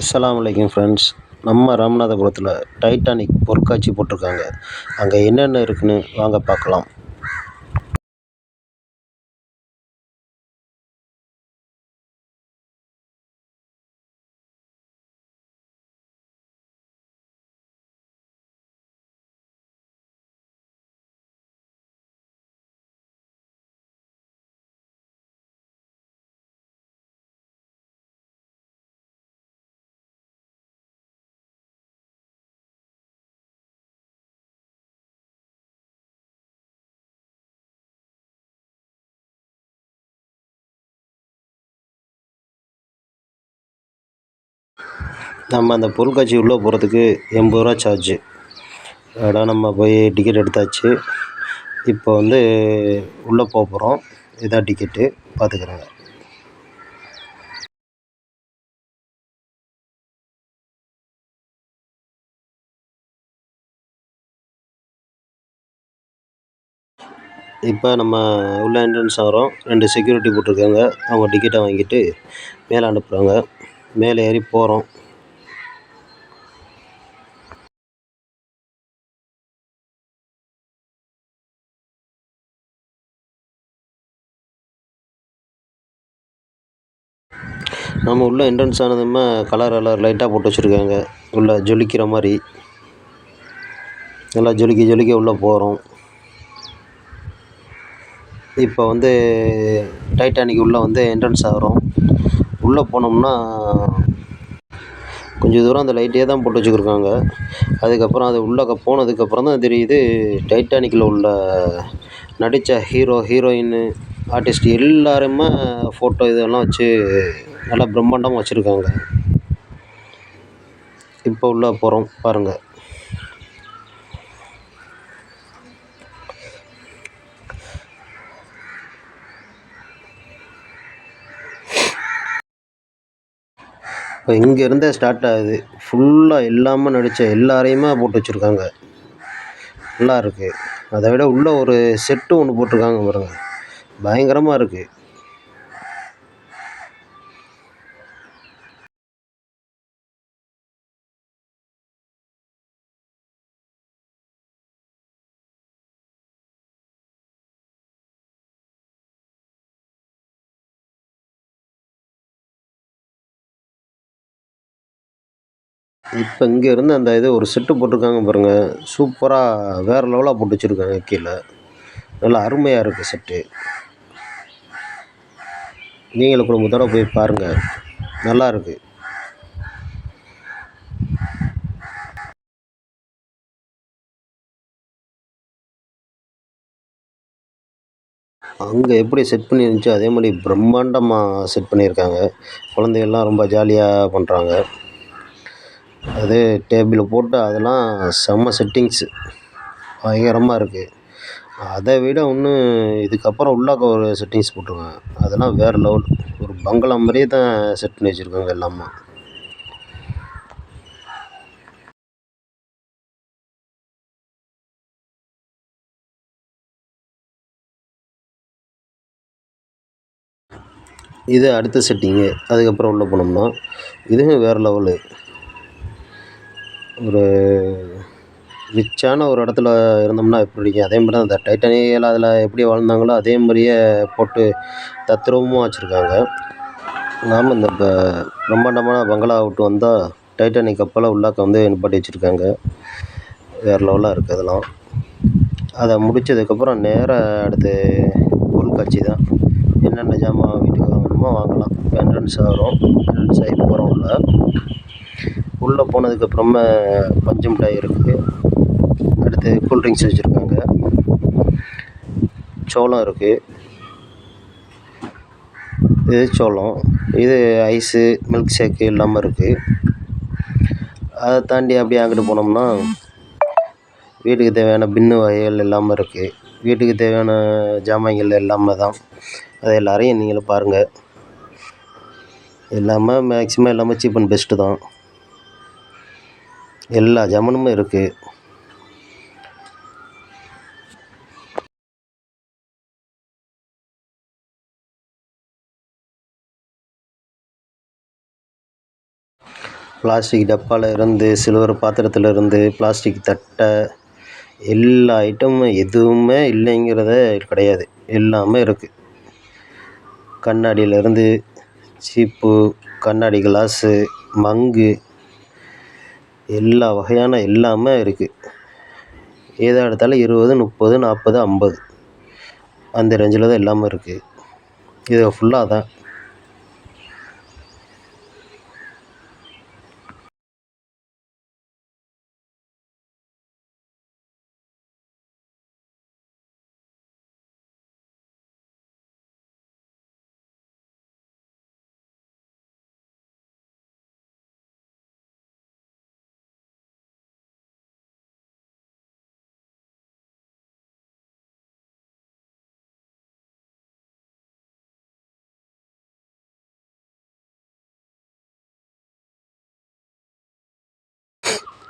அஸ்ஸலாமு ஃப்ரெண்ட்ஸ் நம்ம ராமநாதபுரத்தில் டைட்டானிக் பொருட்காட்சி போட்டிருக்காங்க. அங்கே என்னென்ன இருக்குன்னு வாங்க பார்க்கலாம். நம்ம அந்த பொருட்காட்சி உள்ளே போகிறதுக்கு எண்பது ரூபா சார்ஜு இடம் நம்ம போய் டிக்கெட் எடுத்தாச்சு. இப்போ வந்து உள்ளே போக போகிறோம். இதான் டிக்கெட்டு பார்த்துக்குறாங்க. இப்போ நம்ம உள்ள என்ட்ரன்ஸ் ஆகிறோம் ரெண்டு செக்யூரிட்டி போட்டிருக்காங்க. அவங்க டிக்கெட்டை வாங்கிட்டு மேலே அனுப்புகிறாங்க மேலே ஏறி போகிறோம். நம்ம உள்ளே என்ட்ரன்ஸ் ஆனதுமே கலர் எல்லாம் லைட்டாக போட்டு வச்சுருக்காங்க. உள்ளே ஜொலிக்கிற மாதிரி. நல்லா ஜொலிக்க ஜொலிக்க உள்ளே போகிறோம் இப்போ வந்து டைட்டானிக் உள்ளே வந்து என்ட்ரன்ஸ் ஆகிறோம். உள்ளே போனோம்னா கொஞ்சம் தூரம் அந்த லைட்டே தான் போட்டு வச்சுருக்காங்க. அதுக்கப்புறம் அது உள்ளே போனதுக்கப்புறம் தான் தெரியுது டைட்டானிக்கில் உள்ள நடித்த ஹீரோ ஹீரோயின்னு ஆர்டிஸ்ட் எல்லாருமே ஃபோட்டோ இதெல்லாம் வச்சு நல்லா பிரம்மாண்டமாக வச்சுருக்காங்க. இப்போ உள்ளே போகிறோம் பாருங்கள் இப்போ இங்கேருந்தே ஸ்டார்ட் ஆகுது. ஃபுல்லாக எல்லாமே நடித்த எல்லாரையுமே போட்டு வச்சுருக்காங்க. நல்லா இருக்குது அதை விட உள்ளே ஒரு செட்டு ஒன்று போட்டிருக்காங்க பாருங்கள் பயங்கரமாக இருக்குது இப்போ இங்கேருந்து அந்த இது ஒரு செட்டு போட்டிருக்காங்க பாருங்கள் சூப்பராக வேறு லெவலாக போட்டு வச்சுருக்காங்க கீழே. நல்லா அருமையாக இருக்குது செட்டு. நீங்களும் குடும்பத்தோட போய் பாருங்கள் நல்லா இருக்குது அங்கே எப்படி செட் பண்ணியிருந்துச்சோ அதே மாதிரி பிரம்மாண்டமாக செட் பண்ணியிருக்காங்க குழந்தைகள்லாம் ரொம்ப ஜாலியாக பண்ணுறாங்க அது டேபிளில் போட்டு அதெல்லாம் செம்ம செட்டிங்ஸு பயங்கரமாக இருக்குது அதை விட இன்னும் இதுக்கப்புறம் உள்ளாக்க ஒரு செட்டிங்ஸ் போட்டிருக்காங்க அதெல்லாம் வேறு லெவல் ஒரு பங்களா மாதிரியே தான் செட் பண்ணி வச்சுருக்காங்க எல்லாமே. இது அடுத்த செட்டிங்கு அதுக்கப்புறம் உள்ளே போனோம்னா இதுவும் வேறு லெவலு ஒரு ரிச்சான ஒரு இடத்துல இருந்தோம்னா எப்படி இருக்கும்? அதே மாதிரி தான் அந்த டைட்டானிக்கில் அதில் எப்படி வாழ்ந்தாங்களோ அதே மாதிரியே போட்டு தத்ரூபமாக வச்சுருக்காங்க. நாம் இந்த ப பிரம்மாண்டமான பங்களா விட்டு வந்தால் டைட்டானிக் கப்பலை உள்ளாக்க வந்து நிப்பாட்டி வச்சுருக்காங்க. வேறு லெவலாக இருக்குது அதெல்லாம். அதை முடித்ததுக்கப்புறம் நேராக அடுத்து பொருட்காட்சி தான். என்னென்ன ஜாமான் வீட்டுக்கு வாங்கணுமோ வாங்கலாம். என்ட்ரன்ஸ் ஆகிறோம். என்ட்ரன்ஸ் ஆகி போகிறோம் உள்ள உள்ளே போனதுக்கப்புறமா பஞ்சு மிட்டாய் இருக்குது. அடுத்து கூல்ட்ரிங்க்ஸ் வச்சுருக்காங்க. சோளம் இருக்குது இது சோளம். இது ஐஸு மில்க் ஷேக்கு எல்லாமே இருக்குது அதை தாண்டி அப்படியே அங்கிட்டு போனோம்னா வீட்டுக்கு தேவையான பின்னு வகைகள் எல்லாமே இருக்குது வீட்டுக்கு தேவையான ஜாமான்கள் எல்லாமே தான். அது எல்லாரையும் நீங்களும் பாருங்கள் எல்லாமே மேக்ஸிமம் எல்லாமே சீப் அண்ட் பெஸ்ட்டு தான். எல்லா ஜமனும் இருக்குது பிளாஸ்டிக் டப்பாவில் இருந்து சில்வர் பாத்திரத்தில் இருந்து பிளாஸ்டிக் தட்டை எல்லா ஐட்டமும் எதுவுமே இல்லைங்கிறதே கிடையாது. எல்லாமே இருக்குது கண்ணாடியிலேருந்து சீப்பு கண்ணாடி கிளாஸு மங்கு எல்லா வகையான எல்லாமே இருக்குது எதை எடுத்தாலும் இருபது முப்பது நாற்பது ஐம்பது. அந்த ரேஞ்சில் தான் எல்லாமே இருக்குது இது ஃபுல்லாக அதுதான்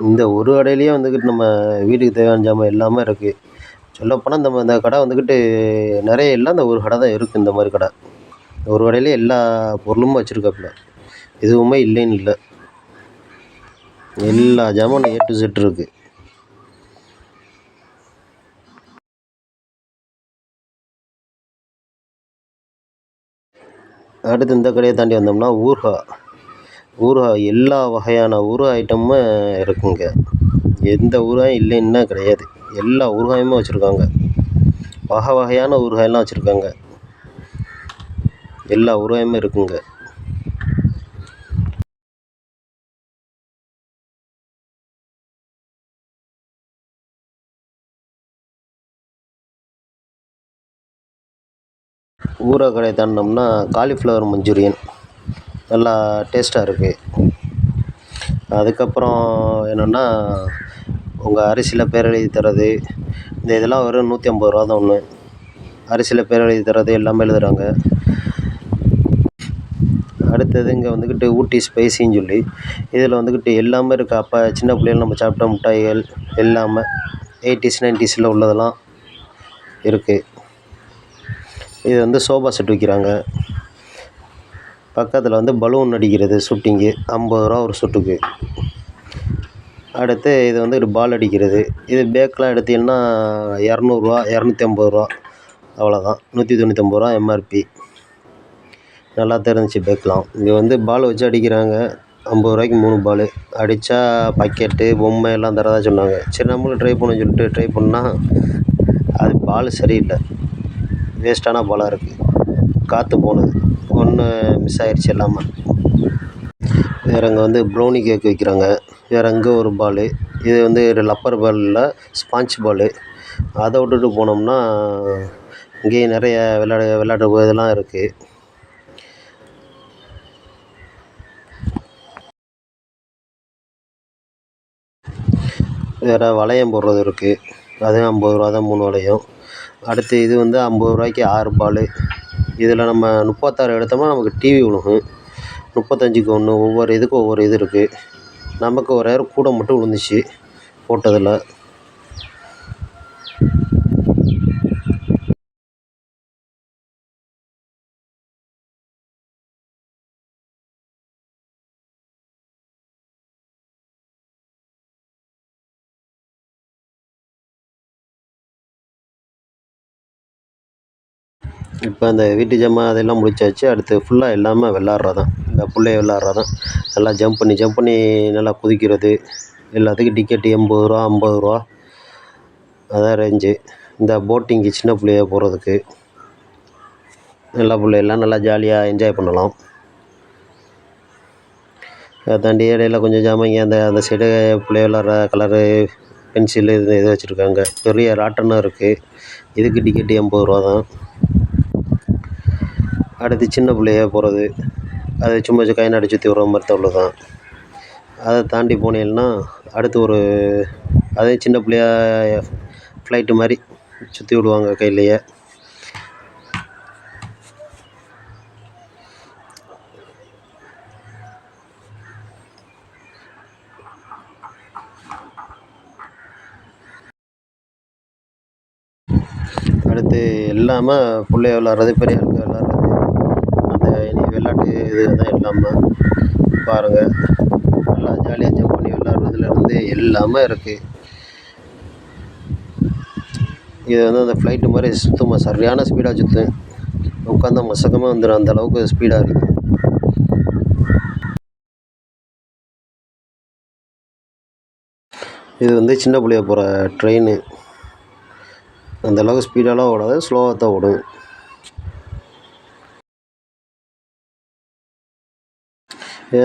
இந்த ஒரு கடையிலேயே வந்துக்கிட்டு நம்ம வீட்டுக்கு தேவையான ஜாமான் எல்லாமே இருக்குது சொல்லப்போனால் நம்ம இந்த கடை வந்துக்கிட்டு நிறைய இல்லை இந்த ஒரு கடை தான் இருக்குது இந்த மாதிரி கடை. ஒரு கடையிலே எல்லா பொருளும் வச்சுருக்காப்புல. எதுவுமே இல்லைன்னு இல்லை. எல்லா ஜாமானும் ஏ டு செட் இருக்குது அடுத்து இந்த கடையை தாண்டி வந்தோம்னா ஊறுகாய் ஊறுகாய் எல்லா வகையான ஊறுகாய் ஐட்டமும் இருக்குங்க. எந்த ஊறுகாயும் இல்லைன்னா கிடையாது. எல்லா ஊறுகாயுமே வச்சுருக்காங்க. வகை வகையான ஊறுகாயெல்லாம் வச்சுருக்காங்க. எல்லா ஊறுகாயுமே இருக்குங்க. ஊறுகாய் கடையை தாண்டினோம்னா காலிஃப்ளவர் மஞ்சூரியன். நல்லா டேஸ்ட்டாக இருக்குது அதுக்கப்புறம் என்னென்னா உங்கள் அரிசியில் பேர் எழுதி தர்றது இந்த இதெல்லாம் வெறும் நூற்றி ஐம்பது ரூபா தான் ஒன்று அரிசியில் பேர் எழுதி தர்றது எல்லாமே எழுதுகிறாங்க அடுத்தது இங்கே வந்துக்கிட்டு ஊட்டி ஸ்பைசின்னு சொல்லி இதில் வந்துக்கிட்டு எல்லாமே இருக்குது அப்போ சின்ன பிள்ளைகள் நம்ம சாப்பிட்ட மிட்டாய்கள் எல்லாமே எயிட்டிஸ் நைன்டிஸில் உள்ளதெல்லாம் இருக்குது இது வந்து சோஃபா செட் விற்கிறாங்க பக்கத்தில் வந்து பலூன் அடிக்கிறது ஷூட்டிங்கு ஐம்பது ரூபா ஒரு ஷூட்டுக்கு அடுத்து இது வந்து பால் அடிக்கிறது. இது பேக்கெலாம் எடுத்தீங்கன்னா இரநூறுவா இரநூத்தி ஐம்பது ரூபா. அவ்வளோதான் நூற்றி தொண்ணூற்றம்பது ரூபா எம்ஆர்பி நல்லா தான் இருந்துச்சு பேக்கெலாம் இங்கே வந்து பால் வச்சு அடிக்கிறாங்க. ஐம்பது ரூபாய்க்கு மூணு பால் அடித்தா பக்கெட்டு பொம்மை எல்லாம் தரதா சொன்னாங்க. சரி நம்மளும் ட்ரை பண்ண சொல்லிட்டு ட்ரை பண்ணால் அது பால் சரியில்லை. வேஸ்ட்டான பாலாக இருக்குது காற்று போனது. ஒன்று மிஸ் ஆயிடுச்சு எல்லாமே. வேறு அங்கே வந்து ப்ரௌனி கேக் விற்கிறாங்க வேறு அங்கே ஒரு பாலு இது வந்து லப்பர் பாலில் ஸ்பாஞ்ச் பாலு அதை விட்டுட்டு போனோம்னா இங்கேயும் நிறைய விளையாட விளையாட்டு இதெல்லாம் இருக்குது வேறு வளையம் போடுறது இருக்குது அதுவும் ஐம்பது ரூபா தான் மூணு வளையம். அடுத்து இது வந்து ஐம்பது ரூபாய்க்கு ஆறு பாலு இதில் நம்ம முப்பத்தாறு எடுத்தோம்னா நமக்கு டிவி விழுகும் முப்பத்தஞ்சுக்கு ஒன்று ஒவ்வொரு இதுக்கும் ஒவ்வொரு இது இருக்குது நமக்கு ஒரு கூட மட்டும் விழுந்துச்சு போட்டதில். இப்போ அந்த வீட்டு ஜாமான் அதெல்லாம் முடிச்சாச்சு. அடுத்து ஃபுல்லாக எல்லாமே விளாட்றது தான் இந்த பிள்ளைய விளாட்றதான் நல்லா ஜம்ப் பண்ணி ஜம்ப் பண்ணி நல்லா குதிக்கிறது. எல்லாத்துக்கும் டிக்கெட்டு எண்பது ரூபா ஐம்பது ரூபா. அதான் ரேஞ்சு இந்த போட்டிங்கு சின்ன பிள்ளைய போகிறதுக்கு எல்லா பிள்ளையெல்லாம் நல்லா ஜாலியாக என்ஜாய் பண்ணலாம். அதை தாண்டி இடையில கொஞ்சம் ஜாமாங்க அந்த அந்த சைடு பிள்ளைய விளாட்ற கலரு பென்சிலு இது இது வச்சுருக்காங்க. பெரிய ராட்டனும் இருக்குது இதுக்கு டிக்கெட்டு எண்பது ரூபா தான் அடுத்து சின்ன பிள்ளையாக போகிறது அது சும்மா கை நாடி சுற்றி விட்ற மாதிரி தான் உள்ளது தான். அதை தாண்டி போனீங்கன்னா அடுத்து ஒரு அதே சின்ன பிள்ளையாக ஃப்ளைட்டு மாதிரி சுற்றி விடுவாங்க கையிலேயே. அடுத்து எல்லாமே பிள்ளைய விளாட்றது பெரிய ஆளுங்க விளாட்றது விளையாட்டு இது தான் எல்லாமே பாருங்கள் இல்லாமல் இருக்குது இது வந்து அந்த ஃப்ளைட்டு மாதிரி சுத்தமாக சரியான ஸ்பீடாக சுற்றும் உட்காந்தா மசக்கமாக வந்துடும் அந்த அளவுக்கு ஸ்பீடாக இருக்குது இது வந்து சின்ன பிள்ளைய போகிற ட்ரெயின் அந்தளவுக்கு ஸ்பீடாலாம் ஓடாது ஸ்லோவாக தான் ஓடும்.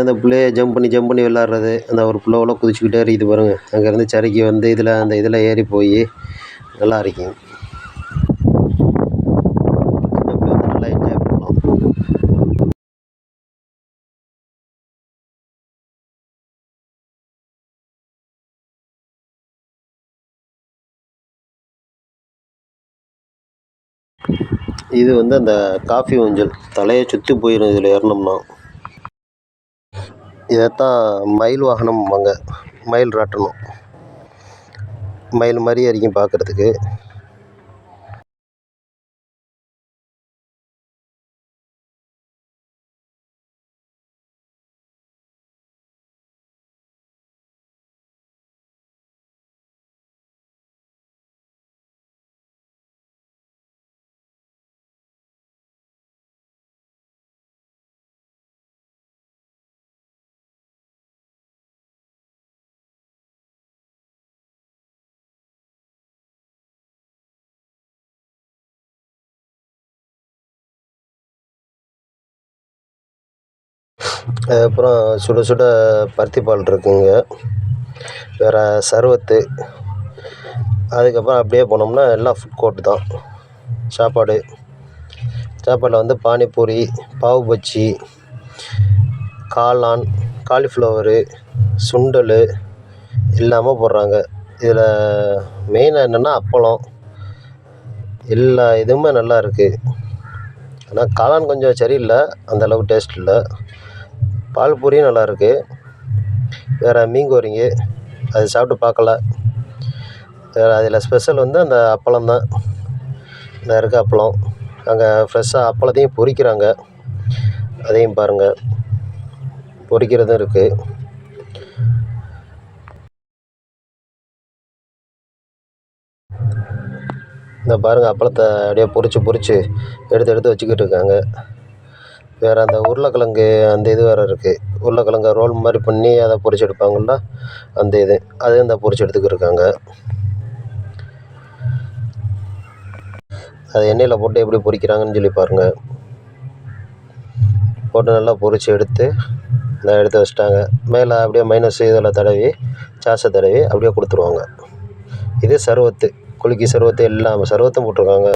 அந்த பிள்ளைய ஜம்ப் பண்ணி ஜம்ப் பண்ணி விளாட்றது அந்த ஒரு பிள்ளைவோட குதிச்சுக்கிட்டே இருக்குது பாருங்க. அங்கேருந்து சரிக்கு வந்து இதில் அந்த இதில் ஏறி போய் நல்லா இருக்கும். நல்லா என்ஜாய் பண்ணலாம் இது வந்து அந்த காஃபி ஊஞ்சல். தலையை சுற்றி போயிடும் இதில் ஏறினோம்னா இதைத்தான் மயில் வாகனம்பாங்க மயில் ராட்டனம் மயில் மாதிரி இருக்கும் பார்க்குறதுக்கு அதுக்கப்புறம் சுட சுட பருத்தி பால் இருக்குங்க. வேறு சர்வத்து. அதுக்கப்புறம் அப்படியே போனோம்னா எல்லாம் ஃபுட் கோர்ட் தான். சாப்பாடு. சாப்பாட்டில் வந்து பானிபூரி பாவு பஜ்ஜி காளான் காலிஃப்ளவரு சுண்டல் எல்லாமே போடுறாங்க. இதில் மெயினாக என்னென்னா அப்பளம். எல்லா இதுவுமே நல்லா இருக்குது ஆனால் காளான் கொஞ்சம் சரியில்லை. அந்த டேஸ்ட் இல்லை. பால் பூரியும் நல்லாயிருக்கு. வேறு மீன் கோரிங்கு அது சாப்பிட்டு பார்க்கல. வேறு அதில் ஸ்பெஷல் வந்து அந்த அப்பளம் தான். இந்த இருக்க அப்பளம். அங்கே ஃப்ரெஷ்ஷாக அப்பளத்தையும் பொரிக்கிறாங்க அதையும் பாருங்கள் பொரிக்கிறதும் இருக்குது இந்த பாருங்கள் அப்பளத்தை அப்படியே பொரித்து பொரித்து எடுத்து எடுத்து வச்சுக்கிட்டு இருக்காங்க. வேறு அந்த உருளைக்கிழங்கு அந்த இது வேறு இருக்குது உருளைக்கிழங்க ரோல் மாதிரி பண்ணி அதை பொரித்து எடுப்பாங்கள்ல அந்த இது. அதையும் இந்த பொரித்து எடுத்துக்கிட்டு இருக்காங்க அதை எண்ணெயில் போட்டு எப்படி பொரிக்கிறாங்கன்னு சொல்லி பாருங்கள் போட்டு நல்லா பொரித்து எடுத்து நான் எடுத்து வச்சிட்டாங்க. மேலே அப்படியே மைனஸ் இதில் தடவி சாஸை தடவி அப்படியே கொடுத்துருவாங்க. இது சர்வத்து குலுக்கி சருவத்து எல்லாம் சர்வத்தும் போட்டிருக்காங்க.